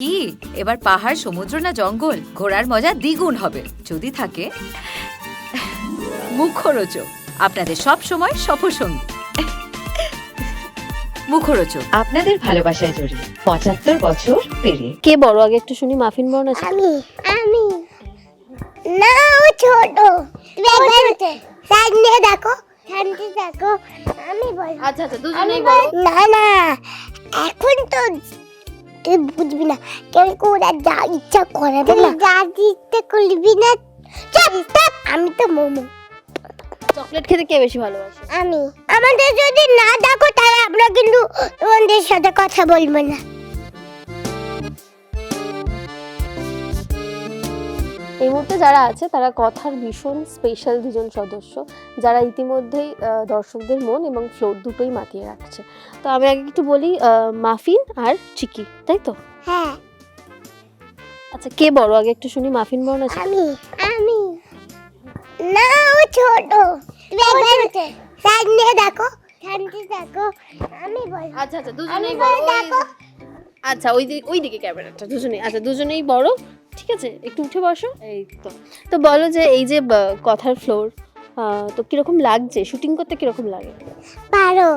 কি? এবার পাহাড় সমুদ্র না জঙ্গল? ঘোরার মজা দ্বিগুণ হবে। যদি থাকে মুখরোচক। আপনাদের সব সময় সফরসঙ্গী। মুখরোচক। আপনাদের ভালোবাসায় জড়িয়ে পঁচাত্তর বছর পেরিয়ে। কে বড়? আগে একটু শুনি মাফিন বড় না আমি আমি। না ও ছোট। সামনে দেখো। সামনে দেখো। আমি বল আচ্ছা আচ্ছা দুজনেই বল না না। এখন তো তুই বুঝবি না। কেন ওরা যা ইচ্ছা করে না? যা ইচ্ছা করবি না আমি তো মোমো। চকলেট খেতে কে বেশি ভালোবাসে? আমি। আমাদের যদি না দেখো তাহলে আমরা কিন্তু তোমাদের সাথে কথা বলব না। এই মুহূর্তে যারা আছে তারা কথার ভীষণ স্পেশাল দুজন সদস্য যারা ইতিমধ্যেই দর্শকদের মন এবং ফ্লোর দুটোই মাতিয়ে রাখছে। তো আমি আগে একটু বলি মাফিন আর চিকি তাই তো? হ্যাঁ। আচ্ছা কে বড়? আগে একটু শুনি মাফিন বড় না ছোট? আমি আমি। না ও ছোট। তুমি সামনে দেখো। সামনে দেখো। আমি বল আচ্ছা আচ্ছা দুজনেই বড়। দেখো। আচ্ছা ওই দিকে ওই দিকে ক্যামেরাটা দুজনেই। আচ্ছা দুজনেই বড়। ঠিক আছে? একটু উঠে বসো। এই তো। তো বলো যে এই যে কথার ফ্লোর তো কীরকম লাগছে? শুটিং করতে কীরকম লাগে? পারো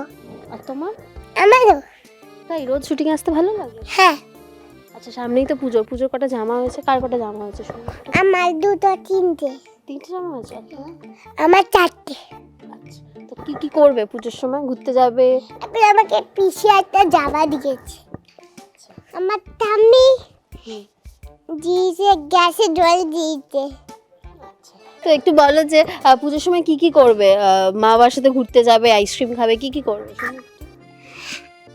আর তোমার? আমারও। তাই রোজ শুটিং আসতে ভালো লাগে? হ্যাঁ। আচ্ছা সামনেই তো পুজো। পুজোর কটা জামা হয়েছে? কার কটা জামা হয়েছে। আমার দুটো তিনটে। তিনটে জামা হয়েছে? আমার চারটে। আচ্ছা তো কি কি করবে? পুজোর সময় ঘুরতে যাবে? আপনি আমাকে পিসি একটা জামা দিয়েছে। আমার ঠাম্মি হুম। দিয়েছে গ্যাসে জল দিয়েছে। তো একটু বলো যে আহ, পুজোর সময় কি কি করবে? আহ, মা বাবার সাথে ঘুরতে যাবে আইসক্রিম খাবে কি কি করবে? শুনি।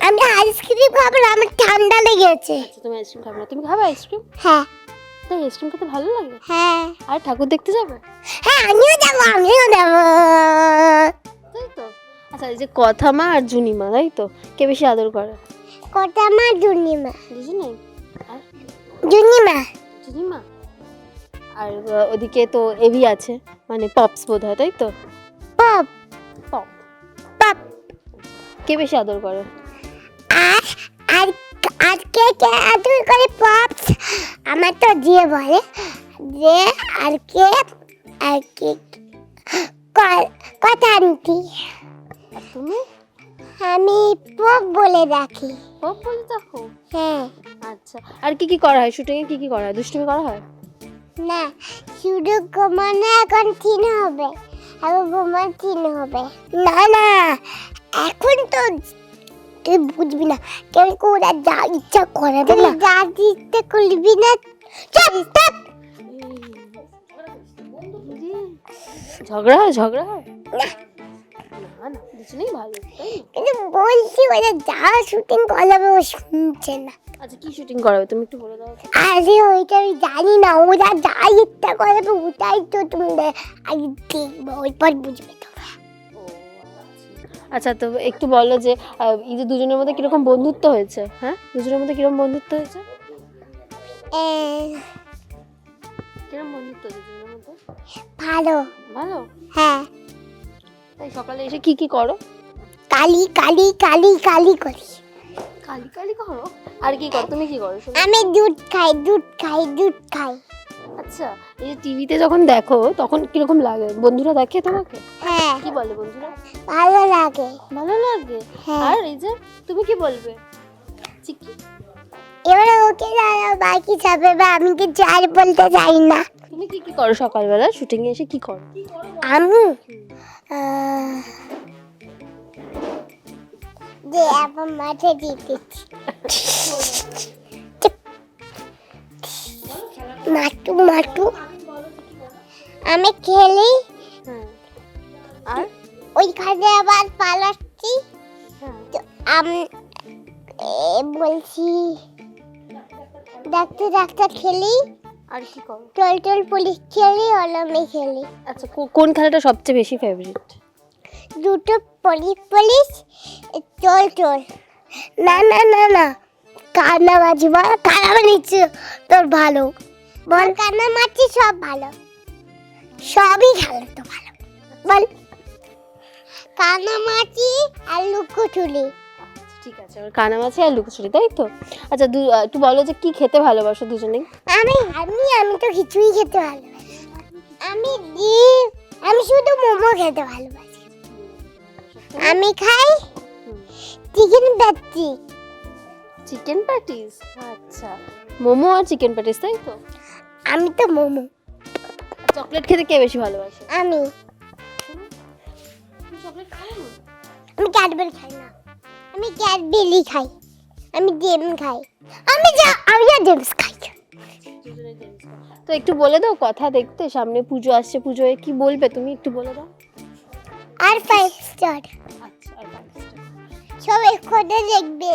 আমি আইসক্রিম খাব না, আমার ঠান্ডা লেগেছে। আচ্ছা তুমি আইসক্রিম খাবে না। তুমি খাবে আইসক্রিম হ্যাঁ। তাই আইসক্রিম খেতে ভালো লাগে? হ্যাঁ। আর ঠাকুর দেখতে যাবে? হ্যাঁ আমিও যাব আমিও যাব। তাই তো? আচ্ছা এই যে কথা মা আর জুনিমা তাই তো? কে বেশি আদর করে? কটা মা জুনিমা। দুজনেই জুনিমা। জুনি মা আর ওদিকে তো এভি আছে মানে পপস বোধ হয় তাই তো? পপ। পপ। পপ। কে বেশি আদর করে? আর আর আজকে কে আদর করে পপস? আমার তো দিয়ে বলে যে আর কে আর কে ক- কথা আর তুমি? আমি পপ বলে রাখি পপ বলে দেখো হ্যাঁ আচ্ছা আর কি কি করা হয় শুটিংয়ে কি কি করা হয় দুষ্টুমি করা হয় না শুধু ঘুমানো এখন তিন হবে এখন ঘুমান তিন হবে না না এখন তো তুই বুঝবি না কেন কি ওরা যা ইচ্ছা করে না যা ইচ্ছা করবি না চুপ চুপ ঝগড়া ঝগড়া হয় না না দুজনেই ভালো তাই কিন্তু বলছি ওরা যা শুটিং করাবে ও শুনছে না। আচ্ছা কি শুটিং করাবে? তুমি একটু বলে দাও। আরে ওইটা আমি জানি না ওরা যা ইচ্ছা করবে ওটাই তো তুমি আগে দেখবে ওই পর বুঝবে তো। আচ্ছা তো একটু বলো যে এই যে দুজনের মধ্যে কীরকম বন্ধুত্ব হয়েছে? হ্যাঁ? দুজনের মধ্যে কীরকম বন্ধুত্ব হয়েছে? কীরকম বন্ধুত্ব দুজনের মধ্যে? ভালো। ভালো? হ্যাঁ। তাই সকালে এসে কি কি করো? কালি কালি কালি কালি করি। কালি কালি করো? আর কি করো? তুমি কি করো আমি দুধ খাই দুধ খাই দুধ খাই। আচ্ছা এই যে টিভিতে যখন দেখো তখন কীরকম লাগে? বন্ধুরা দেখে তোমাকে? হ্যাঁ। কি বলে বন্ধুরা? ভালো লাগে। ভালো লাগে? হ্যাঁ। আর এই যে তুমি কি বলবে? চিকি। এবারে ওকে দাদা বাকি যাবে বা আমি কিছু আর বলতে চাই না? তুমি কি কি করো সকালবেলা? শুটিং এ এসে কি করো? আমি যে এখন মাঠে দিতেছি মাটু মাটু আমি খেলি। আর? ওইখানে আবার পালাচ্ছি। হ্যাঁ। আমি বলছি ডাক্তার ডাক্তার খেলি। আর কি করো? টল টল পুলিশ খেলি অলমে খেলি। আচ্ছা কোন খেলাটা সবচেয়ে বেশি ফেভারিট দুটো পুলিশ পুলিশ চল না না না না। কান্না বাজি বল কান্না বানিয়েছে তোর ভালো। বল কান্না মারছি সব ভালো। সবই খেলো তো ভালো। বল। কান্না মারছি আর লুকো তুলি ঠিক আছে আমার কানামাছি আর লুকোচুরি তাই তো? আচ্ছা দু একটু বলো যে কি খেতে ভালোবাসো দুজনেই? আমি আমি আমি তো কিছুই খেতে ভালোবাসি। আমি আমি শুধু মোমো খেতে ভালোবাসি। আমি খাই চিকেন প্যাটি চিকেন প্যাটিস আচ্ছা মোমো আর চিকেন প্যাটিস তাই তো? আমি তো মোমো। চকলেট খেতে কে বেশি ভালোবাসে? আমি। চকলেট না আমি ক্যাডবেরি খাই। আমি ক্যাডবেরি খাই আমি ডিম খাই আমি যা আমি যা ডিমস খাই তো একটু বলে দাও কথা দেখতে সামনে পুজো আসছে পুজোয় কি বলবে তুমি একটু বলে দাও। আর ফাইভ স্টার আচ্ছা আর সবাই খোঁজে দেখবে।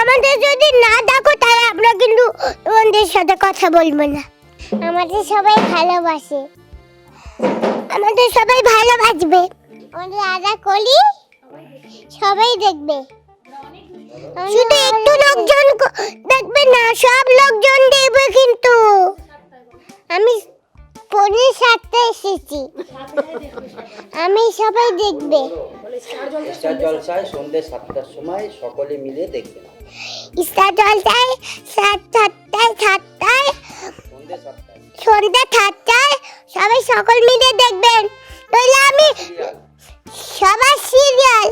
আমাদের যদি না ডাকো তাহলে আমরা কিন্তু তোমাদের সাথে কথা বলব না। আমাদের সবাই ভালোবাসে। আমাদের সবাই ভালোবাসবে। আমাদের আদা কলি সবাই দেখবে। শুধু একটু লোকজন দেখবে না সব লোকজন দেখবে কিন্তু। আমি পৌনে সাতটা এসেছি। আমি সবাই দেখবে। স্টার জলসায় সন্ধ্যে সাতটার সময় সকলে মিলে দেখবেন স্টার জলটায় সাত সাতটায় সাতটায় সন্ধ্যে সাতটায়। সন্ধ্যা সাতটায় সবাই সকল মিলে দেখবেন। তাহলে আমি সবার সিরিয়াল।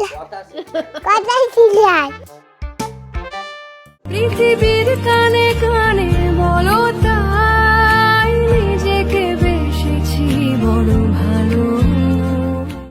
কথা সিরিয়াল। পৃথিবীর কানে কানে বলো